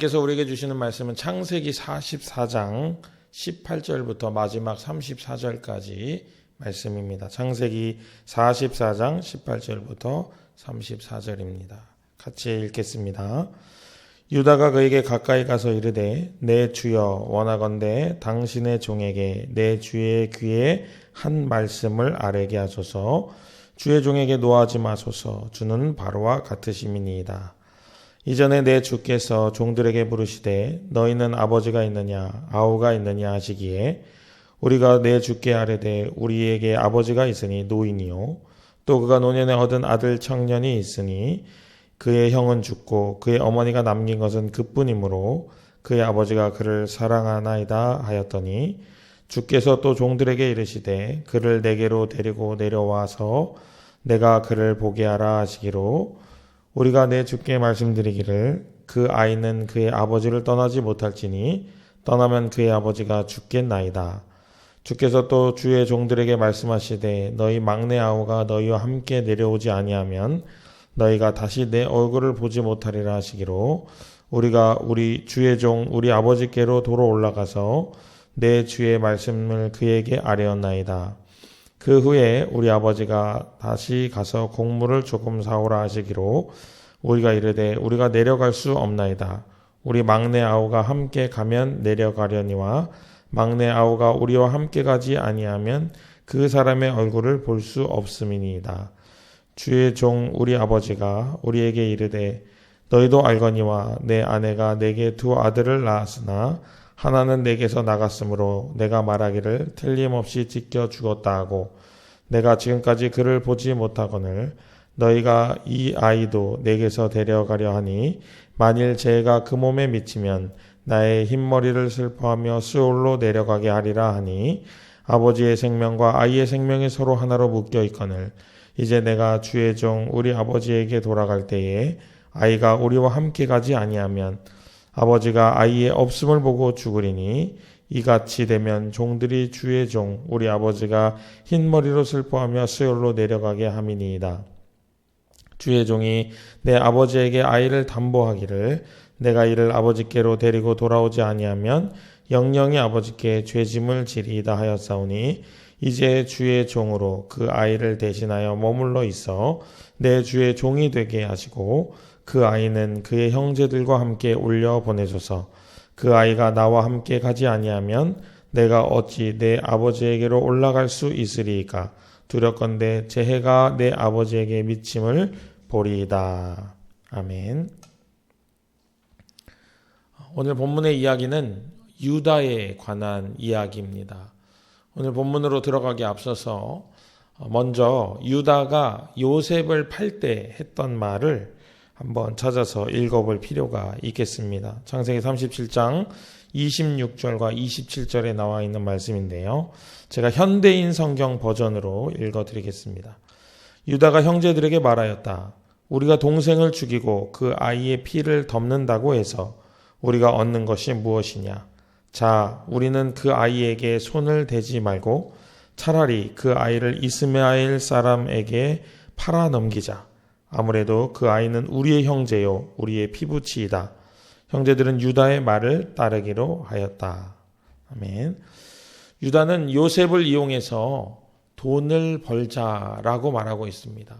하나님께서 우리에게 주시는 말씀은 창세기 44장 18절부터 마지막 34절까지 말씀입니다. 창세기 44장 18절부터 34절입니다. 같이 읽겠습니다. 유다가 그에게 가까이 가서 이르되 내 주여 원하건대 당신의 종에게 내 주의 귀에 한 말씀을 아뢰게 하소서 주의 종에게 노하지 마소서 주는 바로와 같으심이니이다. 이전에 내 주께서 종들에게 부르시되 너희는 아버지가 있느냐 아우가 있느냐 하시기에 우리가 내 주께 아뢰되 우리에게 아버지가 있으니 노인이요. 또 그가 노년에 얻은 아들 청년이 있으니 그의 형은 죽고 그의 어머니가 남긴 것은 그뿐이므로 그의 아버지가 그를 사랑하나이다 하였더니 주께서 또 종들에게 이르시되 그를 내게로 데리고 내려와서 내가 그를 보게 하라 하시기로 우리가 내 주께 말씀드리기를 그 아이는 그의 아버지를 떠나지 못할지니 떠나면 그의 아버지가 죽겠나이다. 주께서 또 주의 종들에게 말씀하시되 너희 막내 아우가 너희와 함께 내려오지 아니하면 너희가 다시 내 얼굴을 보지 못하리라 하시기로 우리가 우리 주의 종 우리 아버지께로 도로 올라가서 내 주의 말씀을 그에게 아뢰었나이다. 그 후에 우리 아버지가 다시 가서 곡물을 조금 사오라 하시기로 우리가 이르되 우리가 내려갈 수 없나이다. 우리 막내 아우가 함께 가면 내려가려니와 막내 아우가 우리와 함께 가지 아니하면 그 사람의 얼굴을 볼 수 없음이니이다. 주의 종 우리 아버지가 우리에게 이르되 너희도 알거니와 내 아내가 내게 두 아들을 낳았으나 하나는 내게서 나갔으므로 내가 말하기를 틀림없이 찢겨 죽었다 하고 내가 지금까지 그를 보지 못하거늘 너희가 이 아이도 내게서 데려가려 하니 만일 죄가 그 몸에 미치면 나의 흰머리를 슬퍼하며 수올로 내려가게 하리라 하니 아버지의 생명과 아이의 생명이 서로 하나로 묶여 있거늘 이제 내가 주의 종 우리 아버지에게 돌아갈 때에 아이가 우리와 함께 가지 아니하면 아버지가 아이의 없음을 보고 죽으리니 이같이 되면 종들이 주의 종 우리 아버지가 흰 머리로 슬퍼하며 수열로 내려가게 함이니이다. 주의 종이 내 아버지에게 아이를 담보하기를 내가 이를 아버지께로 데리고 돌아오지 아니하면 영영이 아버지께 죄짐을 지리이다 하였사오니 이제 주의 종으로 그 아이를 대신하여 머물러 있어 내 주의 종이 되게 하시고 그 아이는 그의 형제들과 함께 올려 보내소서 그 아이가 나와 함께 가지 아니하면 내가 어찌 내 아버지에게로 올라갈 수 있으리이까 두렵건대 제 해가 내 아버지에게 미침을 보리이다. 아멘. 오늘 본문의 이야기는 유다에 관한 이야기입니다. 오늘 본문으로 들어가기 앞서서 먼저 유다가 요셉을 팔 때 했던 말을 한번 찾아서 읽어볼 필요가 있겠습니다. 창세기 37장 26절과 27절에 나와 있는 말씀인데요. 제가 현대인 성경 버전으로 읽어드리겠습니다. 유다가 형제들에게 말하였다. 우리가 동생을 죽이고 그 아이의 피를 덮는다고 해서 우리가 얻는 것이 무엇이냐? 자, 우리는 그 아이에게 손을 대지 말고 차라리 그 아이를 이스마엘 사람에게 팔아 넘기자. 아무래도 그 아이는 우리의 형제요, 우리의 피부치이다. 형제들은 유다의 말을 따르기로 하였다. 아멘. 유다는 요셉을 이용해서 돈을 벌자라고 말하고 있습니다.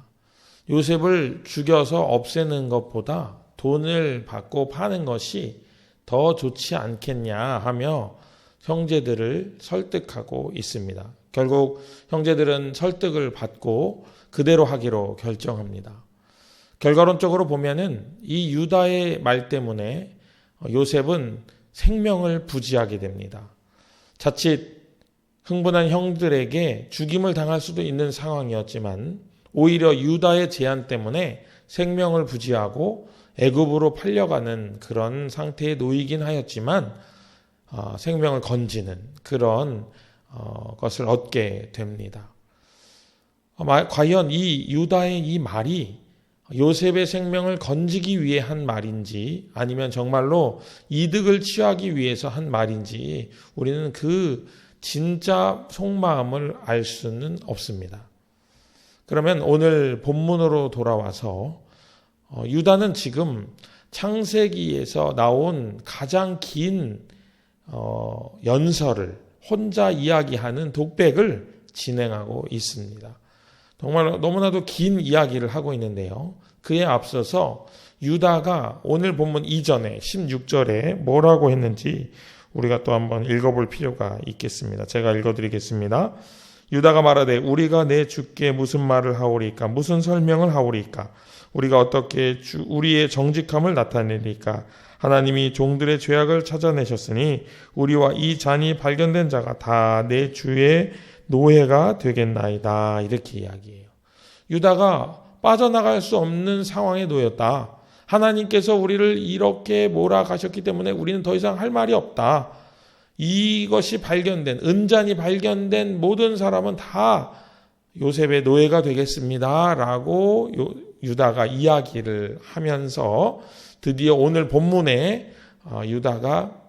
요셉을 죽여서 없애는 것보다 돈을 받고 파는 것이 더 좋지 않겠냐 하며 형제들을 설득하고 있습니다. 결국 형제들은 설득을 받고 그대로 하기로 결정합니다. 결과론적으로 보면은 이 유다의 말 때문에 요셉은 생명을 부지하게 됩니다. 자칫 흥분한 형들에게 죽임을 당할 수도 있는 상황이었지만 오히려 유다의 제안 때문에 생명을 부지하고 애굽으로 팔려가는 그런 상태에 놓이긴 하였지만 어, 생명을 건지는 그런 어, 것을 얻게 됩니다. 어, 과연 이 유다의 이 말이 요셉의 생명을 건지기 위해 한 말인지 아니면 정말로 이득을 취하기 위해서 한 말인지 우리는 그 진짜 속마음을 알 수는 없습니다. 그러면 오늘 본문으로 돌아와서 어, 유다는 지금 창세기에서 나온 가장 긴 어, 연설을 혼자 이야기하는 독백을 진행하고 있습니다. 정말 너무나도 긴 이야기를 하고 있는데요. 그에 앞서서 유다가 오늘 본문 이전에 16절에 뭐라고 했는지 우리가 또 한번 읽어볼 필요가 있겠습니다. 제가 읽어드리겠습니다. 유다가 말하되 우리가 내 주께 무슨 말을 하오리까 무슨 설명을 하오리까 우리가 어떻게 주, 우리의 정직함을 나타내리까 하나님이 종들의 죄악을 찾아내셨으니 우리와 이 잔이 발견된 자가 다 내 주의 노예가 되겠나이다 이렇게 이야기해요. 유다가 빠져나갈 수 없는 상황에 놓였다. 하나님께서 우리를 이렇게 몰아가셨기 때문에 우리는 더 이상 할 말이 없다. 이것이 발견된 은잔이 발견된 모든 사람은 다 요셉의 노예가 되겠습니다 라고 유다가 이야기를 하면서 드디어 오늘 본문에 어, 유다가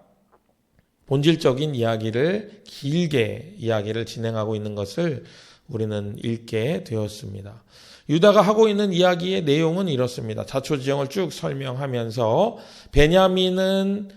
본질적인 이야기를 길게 이야기를 진행하고 있는 것을 우리는 읽게 되었습니다. 유다가 하고 있는 이야기의 내용은 이렇습니다. 자초지정을 쭉 설명하면서 베냐민은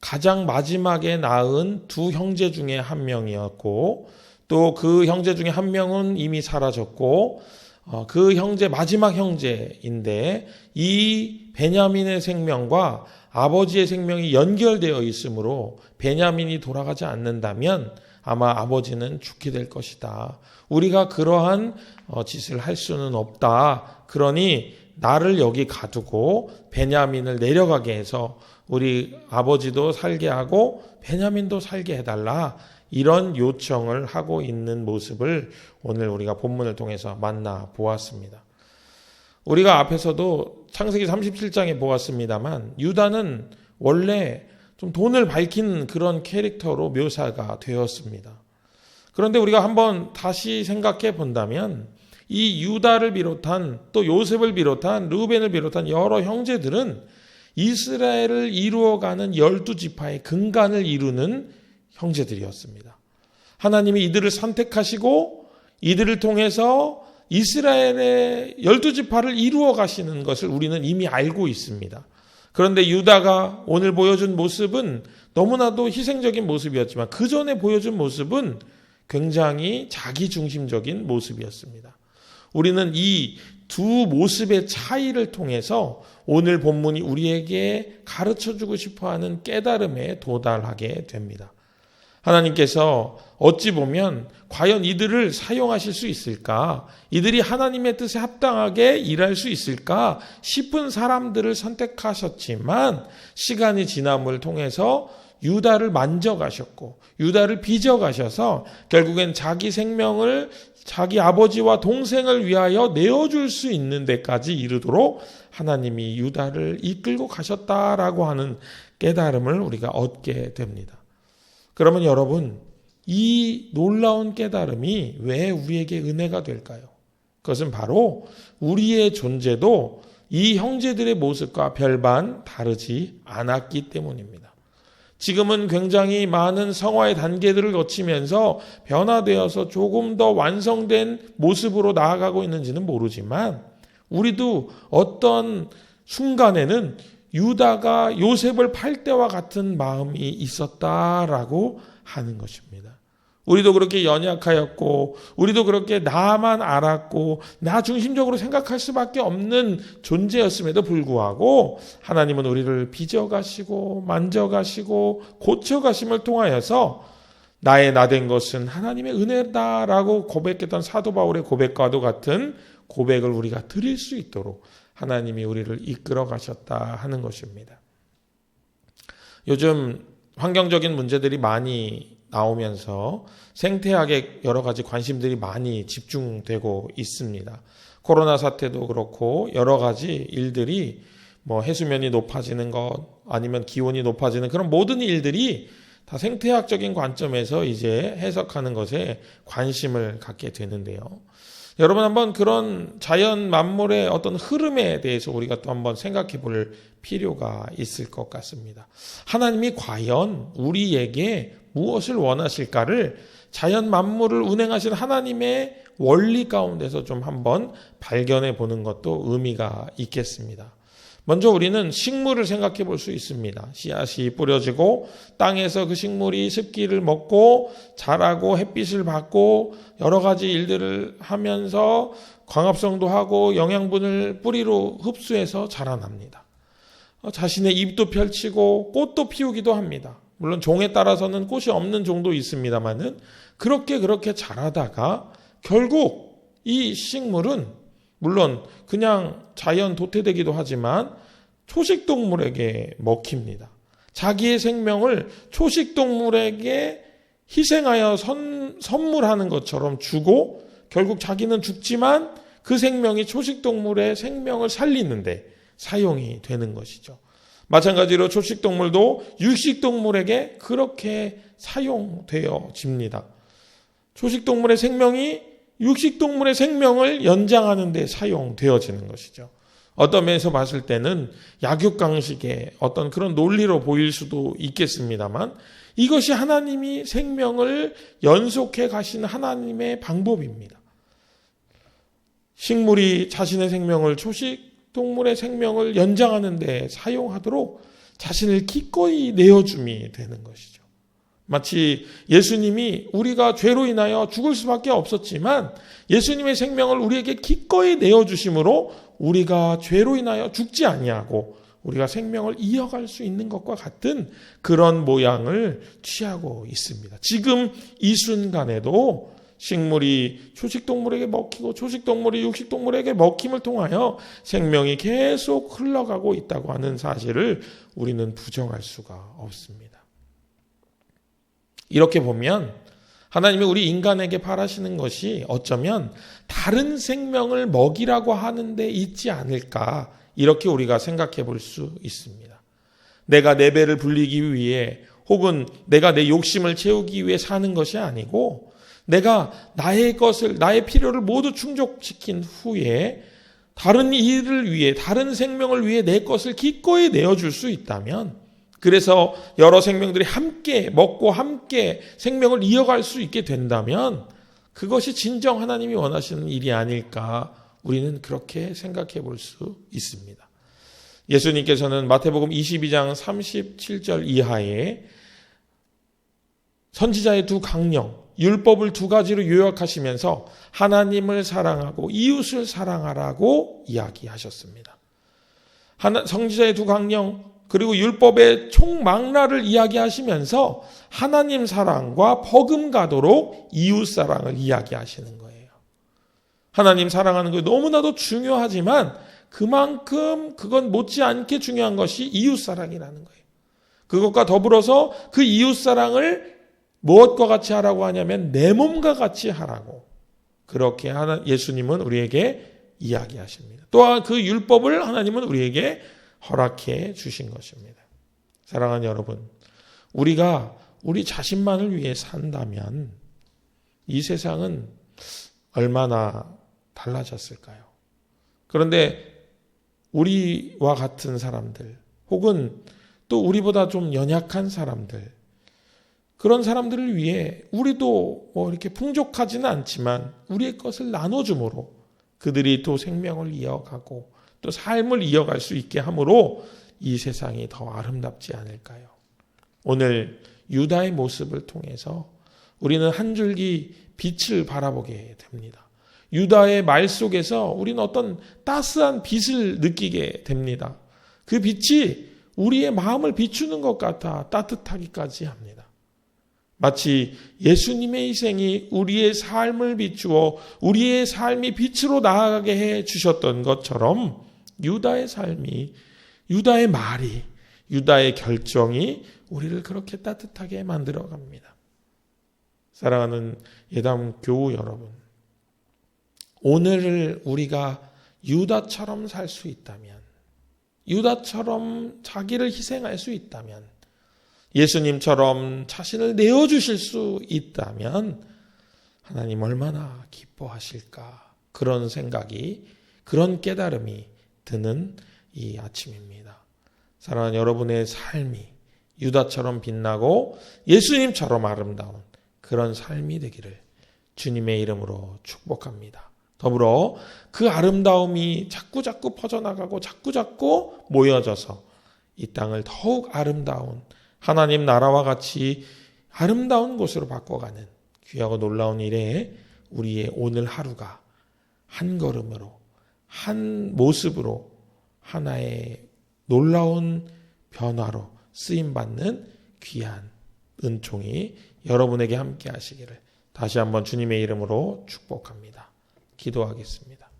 가장 마지막에 낳은 두 형제 중에 한 명이었고 또 그 형제 중에 한 명은 이미 사라졌고 어, 그 형제 마지막 형제인데 이 베냐민의 생명과 아버지의 생명이 연결되어 있으므로 베냐민이 돌아가지 않는다면 아마 아버지는 죽게 될 것이다. 우리가 그러한 어, 짓을 할 수는 없다. 그러니 나를 여기 가두고 베냐민을 내려가게 해서 우리 아버지도 살게 하고 베냐민도 살게 해달라. 이런 요청을 하고 있는 모습을 오늘 우리가 본문을 통해서 만나 보았습니다. 우리가 앞에서도 창세기 37장에 보았습니다만 유다는 원래 좀 돈을 밝힌 그런 캐릭터로 묘사가 되었습니다. 그런데 우리가 한번 다시 생각해 본다면 이 유다를 비롯한 또 요셉을 비롯한 루벤을 비롯한 여러 형제들은 이스라엘을 이루어가는 열두 지파의 근간을 이루는 형제들이었습니다. 하나님이 이들을 선택하시고 이들을 통해서 이스라엘의 열두 지파를 이루어 가시는 것을 우리는 이미 알고 있습니다. 그런데 유다가 오늘 보여준 모습은 너무나도 희생적인 모습이었지만 그 전에 보여준 모습은 굉장히 자기 중심적인 모습이었습니다. 우리는 이 두 모습의 차이를 통해서 오늘 본문이 우리에게 가르쳐 주고 싶어 하는 깨달음에 도달하게 됩니다. 하나님께서 어찌 보면 과연 이들을 사용하실 수 있을까? 이들이 하나님의 뜻에 합당하게 일할 수 있을까? 싶은 사람들을 선택하셨지만 시간이 지남을 통해서 유다를 만져가셨고 유다를 빚어가셔서 결국엔 자기 생명을 자기 아버지와 동생을 위하여 내어줄 수 있는 데까지 이르도록 하나님이 유다를 이끌고 가셨다라고 하는 깨달음을 우리가 얻게 됩니다. 그러면 여러분, 이 놀라운 깨달음이 왜 우리에게 은혜가 될까요? 그것은 바로 우리의 존재도 이 형제들의 모습과 별반 다르지 않았기 때문입니다. 지금은 굉장히 많은 성화의 단계들을 거치면서 변화되어서 조금 더 완성된 모습으로 나아가고 있는지는 모르지만 우리도 어떤 순간에는 유다가 요셉을 팔 때와 같은 마음이 있었다라고 하는 것입니다. 우리도 그렇게 연약하였고, 우리도 그렇게 나만 알았고, 나 중심적으로 생각할 수밖에 없는 존재였음에도 불구하고, 하나님은 우리를 빚어가시고, 만져가시고, 고쳐가심을 통하여서, 나의 나 된 것은 하나님의 은혜다라고 고백했던 사도 바울의 고백과도 같은 고백을 우리가 드릴 수 있도록 하나님이 우리를 이끌어 가셨다 하는 것입니다. 요즘 환경적인 문제들이 많이 나오면서 생태학에 여러 가지 관심들이 많이 집중되고 있습니다. 코로나 사태도 그렇고 여러 가지 일들이 뭐 해수면이 높아지는 것 아니면 기온이 높아지는 그런 모든 일들이 다 생태학적인 관점에서 이제 해석하는 것에 관심을 갖게 되는데요. 여러분 한번 그런 자연 만물의 어떤 흐름에 대해서 우리가 또 한번 생각해 볼 필요가 있을 것 같습니다. 하나님이 과연 우리에게 무엇을 원하실까를 자연 만물을 운행하신 하나님의 원리 가운데서 좀 한번 발견해 보는 것도 의미가 있겠습니다. 먼저 우리는 식물을 생각해 볼 수 있습니다. 씨앗이 뿌려지고 땅에서 그 식물이 습기를 먹고 자라고 햇빛을 받고 여러 가지 일들을 하면서 광합성도 하고 영양분을 뿌리로 흡수해서 자라납니다. 어, 자신의 잎도 펼치고 꽃도 피우기도 합니다. 물론 종에 따라서는 꽃이 없는 종도 있습니다만은 그렇게 그렇게 자라다가 결국 이 식물은 물론 그냥 자연 도태되기도 하지만 초식동물에게 먹힙니다. 자기의 생명을 초식동물에게 희생하여 선, 선물하는 것처럼 주고 결국 자기는 죽지만 그 생명이 초식동물의 생명을 살리는데 사용이 되는 것이죠. 마찬가지로 초식동물도 육식동물에게 그렇게 사용되어집니다. 초식동물의 생명이 육식동물의 생명을 연장하는 데 사용되어지는 것이죠. 어떤 면에서 봤을 때는 약육강식의 어떤 그런 논리로 보일 수도 있겠습니다만 이것이 하나님이 생명을 연속해 가신 하나님의 방법입니다. 식물이 자신의 생명을 초식 동물의 생명을 연장하는 데 사용하도록 자신을 기꺼이 내어줌이 되는 것이죠. 마치 예수님이 우리가 죄로 인하여 죽을 수밖에 없었지만 예수님의 생명을 우리에게 기꺼이 내어 주심으로 우리가 죄로 인하여 죽지 아니하고 우리가 생명을 이어갈 수 있는 것과 같은 그런 모양을 취하고 있습니다. 지금 이 순간에도 식물이 초식동물에게 먹히고 초식동물이 육식동물에게 먹힘을 통하여 생명이 계속 흘러가고 있다고 하는 사실을 우리는 부정할 수가 없습니다. 이렇게 보면 하나님이 우리 인간에게 바라시는 것이 어쩌면 다른 생명을 먹이라고 하는데 있지 않을까 이렇게 우리가 생각해 볼 수 있습니다. 내가 내 배를 불리기 위해 혹은 내가 내 욕심을 채우기 위해 사는 것이 아니고 내가 나의 것을 나의 필요를 모두 충족시킨 후에 다른 일을 위해 다른 생명을 위해 내 것을 기꺼이 내어 줄 수 있다면 그래서 여러 생명들이 함께 먹고 함께 생명을 이어갈 수 있게 된다면 그것이 진정 하나님이 원하시는 일이 아닐까 우리는 그렇게 생각해 볼 수 있습니다. 예수님께서는 마태복음 22장 37절 이하에 선지자의 두 강령, 율법을 두 가지로 요약하시면서 하나님을 사랑하고 이웃을 사랑하라고 이야기하셨습니다. 하나, 성지자의 두 강령, 그리고 율법의 총망라를 이야기하시면서 하나님 사랑과 버금가도록 이웃 사랑을 이야기하시는 거예요. 하나님 사랑하는 거 너무나도 중요하지만 그만큼 그건 못지않게 중요한 것이 이웃 사랑이라는 거예요. 그것과 더불어서 그 이웃 사랑을 무엇과 같이 하라고 하냐면 내 몸과 같이 하라고 그렇게 하나 예수님은 우리에게 이야기하십니다. 또한 그 율법을 하나님은 우리에게 허락해 주신 것입니다. 사랑하는 여러분, 우리가 우리 자신만을 위해 산다면 이 세상은 얼마나 달라졌을까요? 그런데 우리와 같은 사람들, 혹은 또 우리보다 좀 연약한 사람들, 그런 사람들을 위해 우리도 뭐 이렇게 풍족하지는 않지만 우리의 것을 나눠줌으로 그들이 또 생명을 이어가고 또 삶을 이어갈 수 있게 함으로 이 세상이 더 아름답지 않을까요? 오늘 유다의 모습을 통해서 우리는 한 줄기 빛을 바라보게 됩니다. 유다의 말 속에서 우리는 어떤 따스한 빛을 느끼게 됩니다. 그 빛이 우리의 마음을 비추는 것 같아 따뜻하기까지 합니다. 마치 예수님의 희생이 우리의 삶을 비추어 우리의 삶이 빛으로 나아가게 해 주셨던 것처럼 유다의 삶이, 유다의 말이, 유다의 결정이 우리를 그렇게 따뜻하게 만들어 갑니다. 사랑하는 예담 교우 여러분, 오늘을 우리가 유다처럼 살 수 있다면, 유다처럼 자기를 희생할 수 있다면, 예수님처럼 자신을 내어주실 수 있다면, 하나님 얼마나 기뻐하실까. 그런 생각이, 그런 깨달음이 드는 이 아침입니다. 사랑하는 여러분의 삶이 유다처럼 빛나고 예수님처럼 아름다운 그런 삶이 되기를 주님의 이름으로 축복합니다. 더불어 그 아름다움이 자꾸자꾸 퍼져나가고 자꾸자꾸 모여져서 이 땅을 더욱 아름다운 하나님 나라와 같이 아름다운 곳으로 바꿔가는 귀하고 놀라운 일에 우리의 오늘 하루가 한 걸음으로 한 모습으로 하나의 놀라운 변화로 쓰임 받는 귀한 은총이 여러분에게 함께 하시기를 다시 한번 주님의 이름으로 축복합니다. 기도하겠습니다.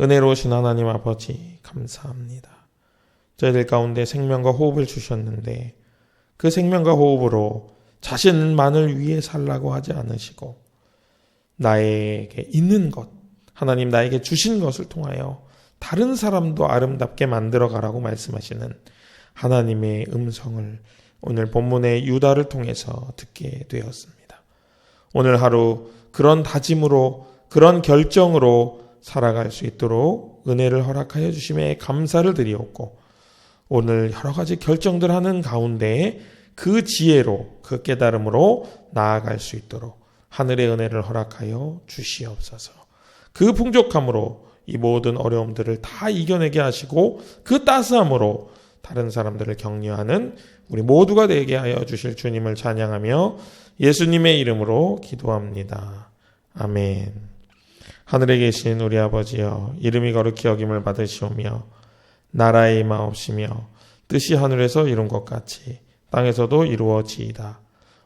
은혜로우신 하나님 아버지 감사합니다. 저희들 가운데 생명과 호흡을 주셨는데 그 생명과 호흡으로 자신만을 위해 살라고 하지 않으시고 나에게 있는 것, 하나님 나에게 주신 것을 통하여 다른 사람도 아름답게 만들어 가라고 말씀하시는 하나님의 음성을 오늘 본문의 유다를 통해서 듣게 되었습니다. 오늘 하루 그런 다짐으로 그런 결정으로 살아갈 수 있도록 은혜를 허락하여 주심에 감사를 드리옵고 오늘 여러 가지 결정들 하는 가운데 그 지혜로 그 깨달음으로 나아갈 수 있도록 하늘의 은혜를 허락하여 주시옵소서. 그 풍족함으로 이 모든 어려움들을 다 이겨내게 하시고 그 따스함으로 다른 사람들을 격려하는 우리 모두가 되게 하여 주실 주님을 찬양하며 예수님의 이름으로 기도합니다. 아멘. 하늘에 계신 우리 아버지여 이름이 거룩히 여김을 받으시오며 나라의 임하옵시며 뜻이 하늘에서 이룬 것 같이 땅에서도 이루어지이다.